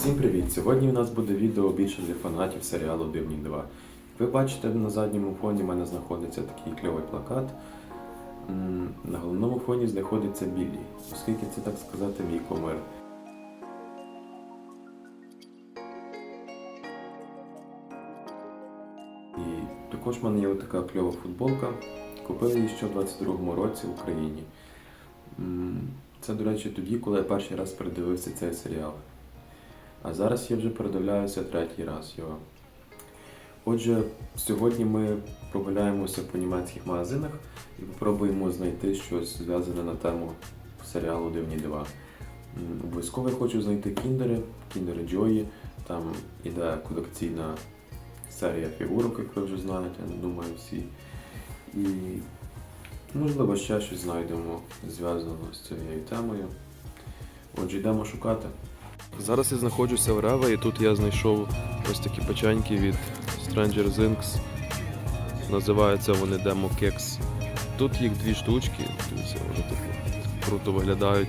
Всім привіт! Сьогодні у нас буде відео більше для фанатів серіалу Дивні 2. Ви бачите, на задньому фоні в мене знаходиться такий кльовий плакат. На головному фоні знаходиться Біллі, оскільки це так сказати мій комер. І також в мене є така кльова футболка. Купив її ще в 22-му році в Україні. Це, до речі, тоді, коли я перший раз передивився цей серіал. А зараз я вже передивляюся третій раз його. Отже, сьогодні ми прогуляємося по німецьких магазинах і спробуємо знайти щось зв'язане на тему серіалу Дивні дива. Обов'язково я хочу знайти кіндери, кіндери Джої. Там іде колекційна серія фігурок, як ви вже знаєте, думаю, всі. І можливо ще щось знайдемо зв'язано з цією темою. Отже, йдемо шукати. Зараз я знаходжуся в Рева, і тут я знайшов ось такі печеньки від Stranger Things. Називаються вони Demo Keks. Тут їх дві штучки, дивіться, вони такі круто виглядають.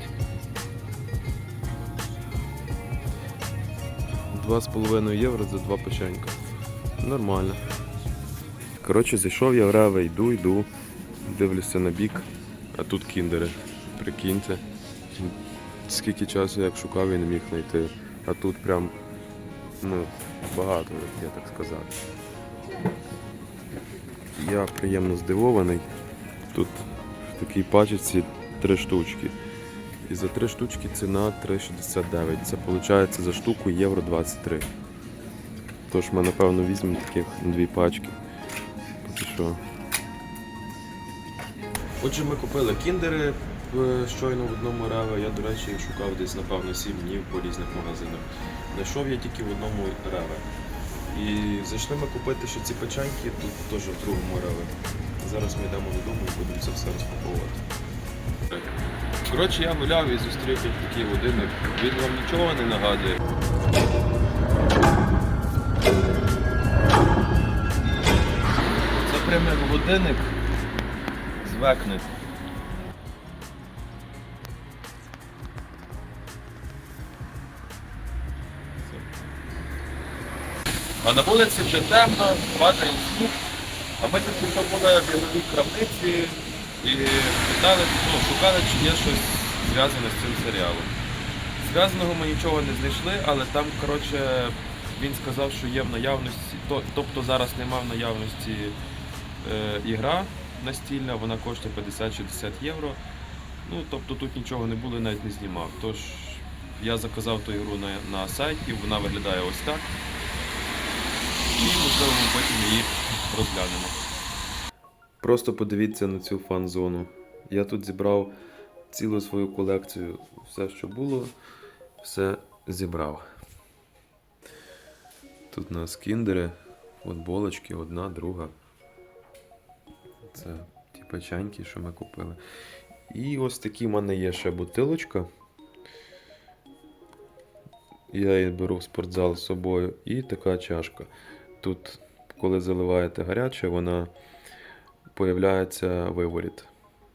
Два з половиною євро за два печенька. Нормально. Коротше, зайшов я в Реве, йду, йду, дивлюся на бік, а тут кіндери. Прикиньте. Скільки часу я шукав і не міг знайти. А тут прям ну, багато, я так сказати. Я приємно здивований. Тут в такій пачці три штучки. І за три штучки ціна 3,69. Це виходить за штуку євро 23. Тож ми напевно візьмемо таких дві пачки. Поки що. Отже, ми купили кіндери щойно в одному реве. Я, до речі, шукав десь, напевно, 7 днів по різних магазинах. Знайшов я тільки в одному реве. І зайшли ми купити ще ці печеньки тут теж в другому реве. Зараз ми йдемо додому і будемо це все розпаковувати. Коротше, я гуляв і зустрів тут такий годинник. Він вам нічого не нагадує. Це прямо як годинник з А на вулиці вже темно, падає сніг. А ми тут були в біловій крамниці і питали, ну, шукали, чи є щось зв'язане з цим серіалом. Зв'язаного ми нічого не знайшли, але там, коротше, він сказав, що є в наявності, тобто зараз нема в наявності е, ігра настільна, вона коштує 50-60 євро. Ну, тобто тут нічого не було, навіть не знімав. Тож я заказав ту ігру на, на сайті, вона виглядає ось так. Можливо ми потім її розглянемо. Просто подивіться на цю фан-зону. Я тут зібрав цілу свою колекцію. Все, що було, все зібрав. Тут у нас кіндери, футболочки, одна, друга. Це ті печеньки, що ми купили. І ось такі в мене є ще бутилочка. Я її беру в спортзал з собою. І така чашка. Тут, коли заливаєте гаряче, вона появляється виворіт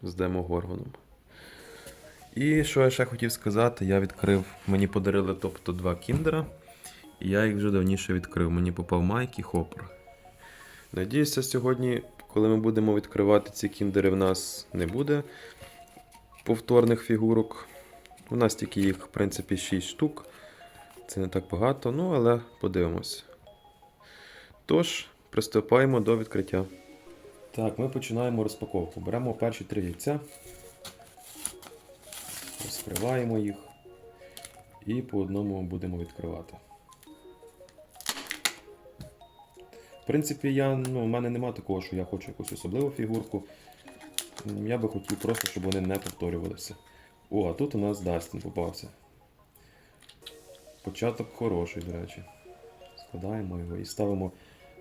з демогоргоном. І що я ще хотів сказати, я відкрив, мені подарили тобто два кіндера, і я їх вже давніше відкрив. Мені попав Майк і Хоппер. Надіюся, сьогодні, коли ми будемо відкривати ці кіндери, в нас не буде повторних фігурок. У нас тільки їх, в принципі, 6 штук. Це не так багато, ну але подивимось. Тож, приступаємо до відкриття. Так, ми починаємо розпаковку. Беремо перші три яйця, розкриваємо їх і по одному будемо відкривати. В принципі, я, ну, у мене нема такого, що я хочу якусь особливу фігурку. Я би хотів просто, щоб вони не повторювалися. О, а тут у нас Дастін попався. Початок хороший, до речі. Складаємо його і ставимо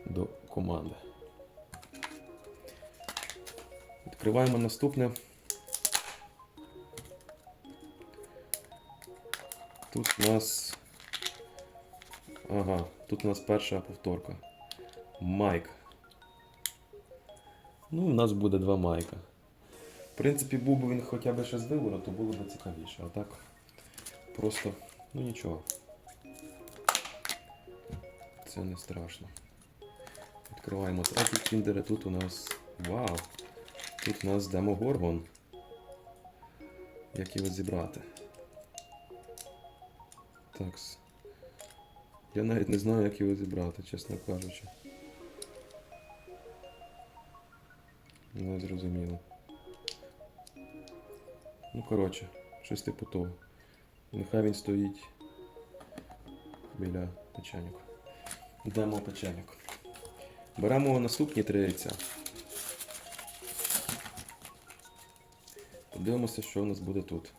до команди. Відкриваємо наступне. Тут у нас. Ага, тут у нас перша повторка. Майк. Ну, у нас буде два майка. В принципі, був би він хоча б ще з вибору, то було б цікавіше. А так просто, ну нічого. це не страшно. Відкриваємо третій кіндер, і тут у нас. Вау! Тут у нас демогоргон. Як його зібрати? Такс. Я навіть не знаю, як його зібрати, чесно кажучи. Не зрозуміло. Ну, коротше, щось типу того. Нехай він стоїть біля печеньок. Йдемо печеньок. Беремо наступні три яйця. Подивимося, що у нас буде тут.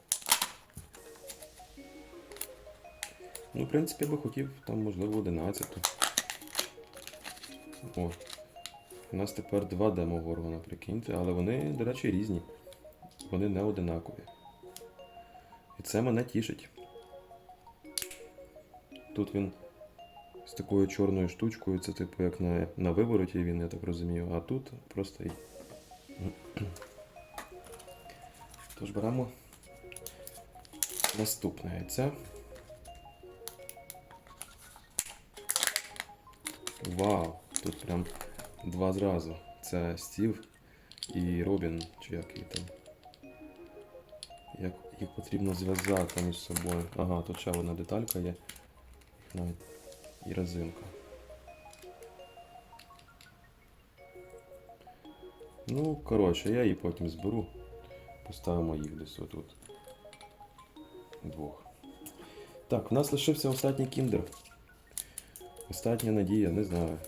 Ну, в принципі, я би хотів там, можливо, 11. О. У нас тепер два демогоргона, прикиньте, але вони, до речі, різні. Вони не одинакові. І це мене тішить. Тут він з такою чорною штучкою, це типу як на, на вивороті він, я так розумію, а тут просто. Тож беремо наступне яйце. Вау! Тут прям два зразу. Це Стів і Робін, чи як її там. Як їх потрібно зв'язати між собою. Ага, тут ще одна деталька є. Навіть і резинка. Ну, коротше, я її потім зберу. Поставимо їх десь отут. Двох. Так, в нас лишився останній кіндер. Остання надія, не знаю.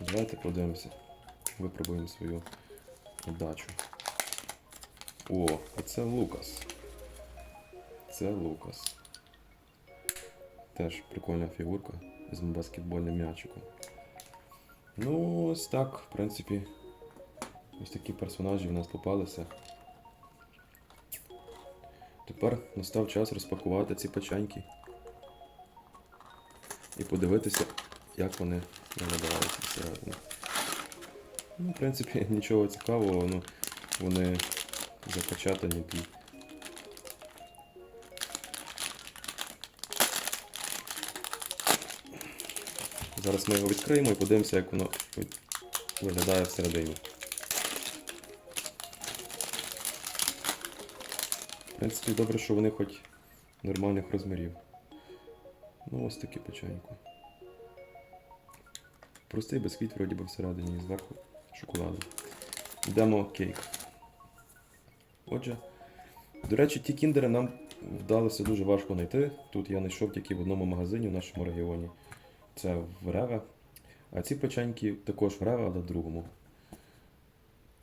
Давайте подивимося. Випробуємо свою удачу. О, а це Лукас. Це Лукас. Теж прикольна фігурка з баскетбольним м'ячиком. Ну, ось так, в принципі. Ось такі персонажі в нас попалися. Тепер настав час розпакувати ці печеньки і подивитися, як вони виглядають всередині. Ну, в принципі, нічого цікавого, ну, вони запечатані Зараз ми його відкриємо і подивимося, як воно виглядає всередині. В принципі, добре, що вони хоч нормальних розмірів. Ну, ось такі печеньку. Простий бісквіт, вроді би всередині і зверху шоколаду. Йдемо кейк. Отже, до речі, ті кіндери нам вдалося дуже важко знайти. Тут я знайшов тільки в одному магазині в нашому регіоні. Це в Реве. А ці печеньки також в Реве, але в другому.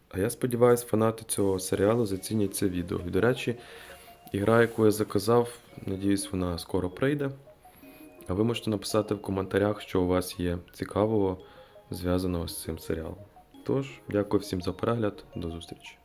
А я сподіваюся, фанати цього серіалу зацінять це відео. І, до речі, ігра, яку я заказав, надіюсь, вона скоро прийде. А ви можете написати в коментарях, що у вас є цікавого зв'язаного з цим серіалом. Тож, дякую всім за перегляд, до зустрічі.